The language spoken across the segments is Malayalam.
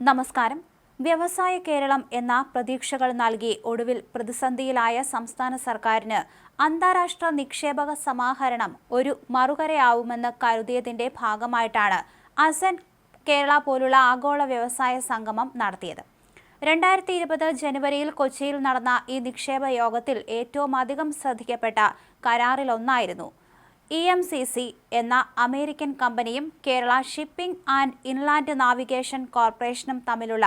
നമസ്കാരം. വ്യവസായ കേരളം എന്ന പ്രതീക്ഷകൾ നൽകി ഒടുവിൽ പ്രതിസന്ധിയിലായ സംസ്ഥാന സർക്കാരിന് അന്താരാഷ്ട്ര നിക്ഷേപക സമാഹരണം ഒരു മറുകരയാവുമെന്ന് കരുതിയതിന്റെ ഭാഗമായിട്ടാണ് അസൻ കേരള പോലുള്ള ആഗോള വ്യവസായ സംഗമം നടത്തിയത്. രണ്ടായിരത്തി ഇരുപത് ജനുവരിയിൽ കൊച്ചിയിൽ നടന്ന ഈ നിക്ഷേപ യോഗത്തിൽ ഏറ്റവും അധികം ശ്രദ്ധിക്കപ്പെട്ട കരാറിലൊന്നായിരുന്നു ഇ എം സി സി എന്ന അമേരിക്കൻ കമ്പനിയും Kerala shipping and inland navigation കോർപ്പറേഷനും തമ്മിലുള്ള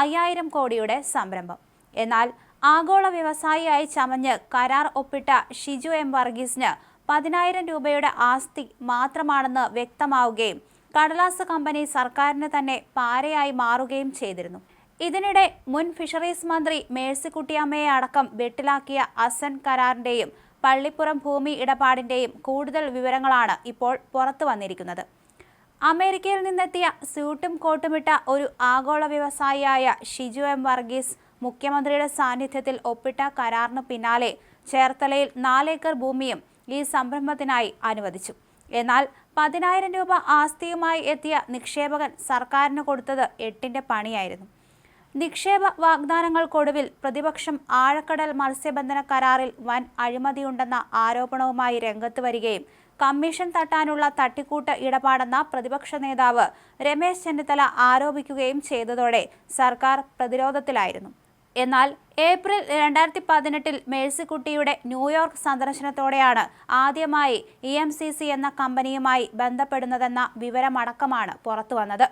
അയ്യായിരം കോടിയുടെ സംരംഭം. എന്നാൽ ആഗോള വ്യവസായിയായി ചമഞ്ഞ് കരാർ ഒപ്പിട്ട ഷിജു എം വർഗീസിന് പതിനായിരം രൂപയുടെ ആസ്തി മാത്രമാണെന്ന് വ്യക്തമാവുകയും കടലാസ് കമ്പനി സർക്കാരിന് തന്നെ പാരയായി മാറുകയും ചെയ്തിരുന്നു. ഇതിനിടെ മുൻ ഫിഷറീസ് മന്ത്രി മേഴ്സിക്കുട്ടിയമ്മയെ അടക്കം വെട്ടിലാക്കിയ അസൻ കരാറിന്റെയും പള്ളിപ്പുറം ഭൂമി ഇടപാടിന്റെയും കൂടുതൽ വിവരങ്ങളാണ് ഇപ്പോൾ പുറത്തു വന്നിരിക്കുന്നത്. അമേരിക്കയിൽ നിന്നെത്തിയ സ്യൂട്ടും കോട്ടുമിട്ട ഒരു ആഗോള വ്യവസായിയായ ഷിജു എം വർഗീസ് മുഖ്യമന്ത്രിയുടെ സാന്നിധ്യത്തിൽ ഒപ്പിട്ട കരാറിന് പിന്നാലെ ചേർത്തലയിൽ നാലേക്കർ ഭൂമിയും ഈ സംരംഭത്തിനായി അനുവദിച്ചു. എന്നാൽ പതിനായിരം രൂപ ആസ്തിയുമായി എത്തിയ നിക്ഷേപകൻ സർക്കാരിന് കൊടുത്തത് എട്ടിന്റെ പണിയായിരുന്നു. നിക്ഷേപ വാഗ്ദാനങ്ങൾക്കൊടുവിൽ പ്രതിപക്ഷം ആഴക്കടൽ മത്സ്യബന്ധന കരാറിൽ വൻ അഴിമതിയുണ്ടെന്ന ആരോപണവുമായി രംഗത്ത് വരികയും കമ്മീഷൻ തട്ടാനുള്ള തട്ടിക്കൂട്ട് ഇടപാടെന്ന പ്രതിപക്ഷ നേതാവ് രമേശ് ചെന്നിത്തല ആരോപിക്കുകയും ചെയ്തതോടെ സർക്കാർ പ്രതിരോധത്തിലായിരുന്നു. എന്നാൽ ഏപ്രിൽ രണ്ടായിരത്തി പതിനെട്ടിൽ മേഴ്സിക്കുട്ടിയുടെ ന്യൂയോർക്ക് സന്ദർശനത്തോടെയാണ് ആദ്യമായി ഇ എം സി സി എന്ന കമ്പനിയുമായി ബന്ധപ്പെടുന്നതെന്ന വിവരമടക്കമാണ് പുറത്തുവന്നത്.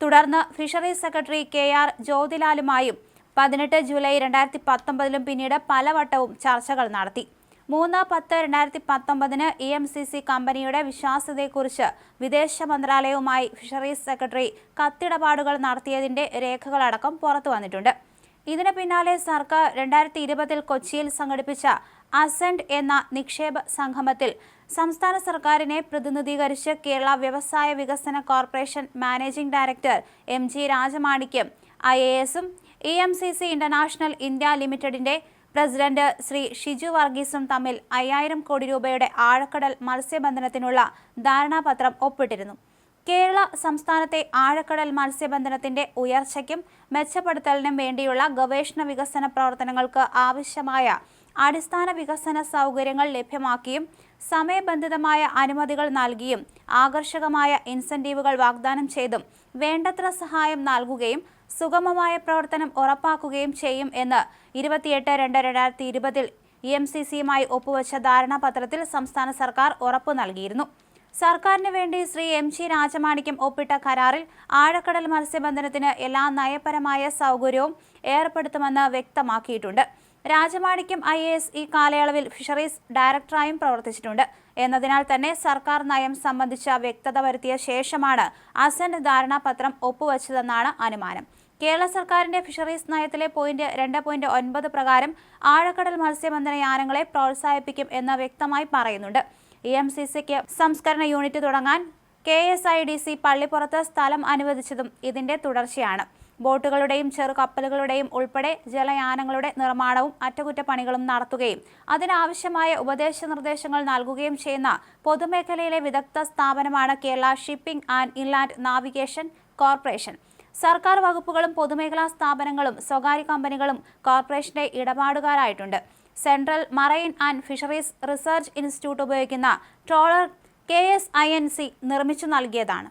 തുടർന്ന് ഫിഷറീസ് സെക്രട്ടറി കെ ആർ ജ്യോതിലാലുമായും പതിനെട്ട് ജൂലൈ രണ്ടായിരത്തി പത്തൊമ്പതിലും പിന്നീട് പലവട്ടവും ചർച്ചകൾ നടത്തി. മൂന്ന് പത്ത് രണ്ടായിരത്തി പത്തൊമ്പതിന് ഇ എം സി സി കമ്പനിയുടെ വിശ്വാസ്യതയെക്കുറിച്ച് വിദേശ മന്ത്രാലയവുമായി ഫിഷറീസ് സെക്രട്ടറി കത്തിടപാടുകൾ നടത്തിയതിന്റെ രേഖകളടക്കം പുറത്തു വന്നിട്ടുണ്ട് ഇതിന് പിന്നാലെ സർക്കാർ രണ്ടായിരത്തി ഇരുപതിൽ കൊച്ചിയിൽ സംഘടിപ്പിച്ച അസെന്റ് എന്ന നിക്ഷേപ സംഗമത്തിൽ സംസ്ഥാന സർക്കാരിനെ പ്രതിനിധീകരിച്ച് കേരള വ്യവസായ വികസന corporation managing director M G Rajamanickam I A എസും E M C C international India ലിമിറ്റഡിന്റെ പ്രസിഡന്റ് ശ്രീ ഷിജു വർഗീസും തമ്മിൽ അയ്യായിരം കോടി രൂപയുടെ ആഴക്കടൽ മത്സ്യബന്ധനത്തിനുള്ള ധാരണാപത്രം ഒപ്പിട്ടിരുന്നു. കേരള സംസ്ഥാനത്തെ ആഴക്കടൽ മത്സ്യബന്ധനത്തിന്റെ ഉയർച്ചയ്ക്കും മെച്ചപ്പെടുത്തലിനും വേണ്ടിയുള്ള ഗവേഷണ വികസന പ്രവർത്തനങ്ങൾക്ക് ആവശ്യമായ അടിസ്ഥാന വികസന സൗകര്യങ്ങൾ ലഭ്യമാക്കിയും സമയബന്ധിതമായ അനുമതികൾ നൽകിയും ആകർഷകമായ ഇൻസെന്റീവുകൾ വാഗ്ദാനം ചെയ്തും വേണ്ടത്ര സഹായം നൽകുകയും സുഗമമായ പ്രവർത്തനം ഉറപ്പാക്കുകയും ചെയ്യും എന്ന് ഇരുപത്തിയെട്ട് രണ്ട് രണ്ടായിരത്തി ഇരുപതിൽ ഇ എം സി സിയുമായി ഒപ്പുവെച്ച ധാരണാപത്രത്തിൽ സംസ്ഥാന സർക്കാർ ഉറപ്പു നൽകിയിരുന്നു. സർക്കാരിന് വേണ്ടി ശ്രീ എം ജി രാജമാണിക്യം ഒപ്പിട്ട കരാറിൽ ആഴക്കടൽ മത്സ്യബന്ധനത്തിന് എല്ലാ നയപരമായ സൗകര്യവും ഏർപ്പെടുത്തുമെന്ന് വ്യക്തമാക്കിയിട്ടുണ്ട്. രാജമാണിക്യം ഐ എ എസ് ഈ കാലയളവിൽ ഫിഷറീസ് ഡയറക്ടറായും പ്രവർത്തിച്ചിട്ടുണ്ട്. എന്നതിനാൽ തന്നെ സർക്കാർ നയം സംബന്ധിച്ച വ്യക്തത വരുത്തിയ ശേഷമാണ് അസന്റ് ധാരണാപത്രം ഒപ്പുവച്ചതെന്നാണ് അനുമാനം. കേരള സർക്കാരിന്റെ ഫിഷറീസ് നയത്തിലെ പോയിന്റ് രണ്ട് പോയിന്റ് ഒൻപത് പ്രകാരം ആഴക്കടൽ മത്സ്യബന്ധന യാനങ്ങളെ പ്രോത്സാഹിപ്പിക്കും എന്ന് വ്യക്തമായി പറയുന്നുണ്ട്. ഇ എം സി സിക്ക് സംസ്കരണ യൂണിറ്റ് തുടങ്ങാൻ K S I D C പള്ളിപ്പുറത്ത് സ്ഥലം അനുവദിച്ചതും ഇതിന്റെ തുടർച്ചയാണ്. ബോട്ടുകളുടെയും ചെറു കപ്പലുകളുടെയും ഉൾപ്പെടെ ജലയാനങ്ങളുടെ നിർമ്മാണവും അറ്റകുറ്റപ്പണികളും നടത്തുകയും അതിനാവശ്യമായ ഉപദേശ നിർദ്ദേശങ്ങൾ നൽകുകയും ചെയ്യുന്ന പൊതുമേഖലയിലെ വിദഗ്ധ സ്ഥാപനമാണ് Kerala shipping and inland navigation corporation. സർക്കാർ വകുപ്പുകളും പൊതുമേഖലാ സ്ഥാപനങ്ങളും സ്വകാര്യ കമ്പനികളും കോർപ്പറേഷന്റെ ഇടപാടുകാരായിട്ടുണ്ട്. Central marine and fisheries research institute ഉപയോഗിക്കുന്ന trawler K S I N C നിർമ്മിച്ചു നൽകിയതാണ്.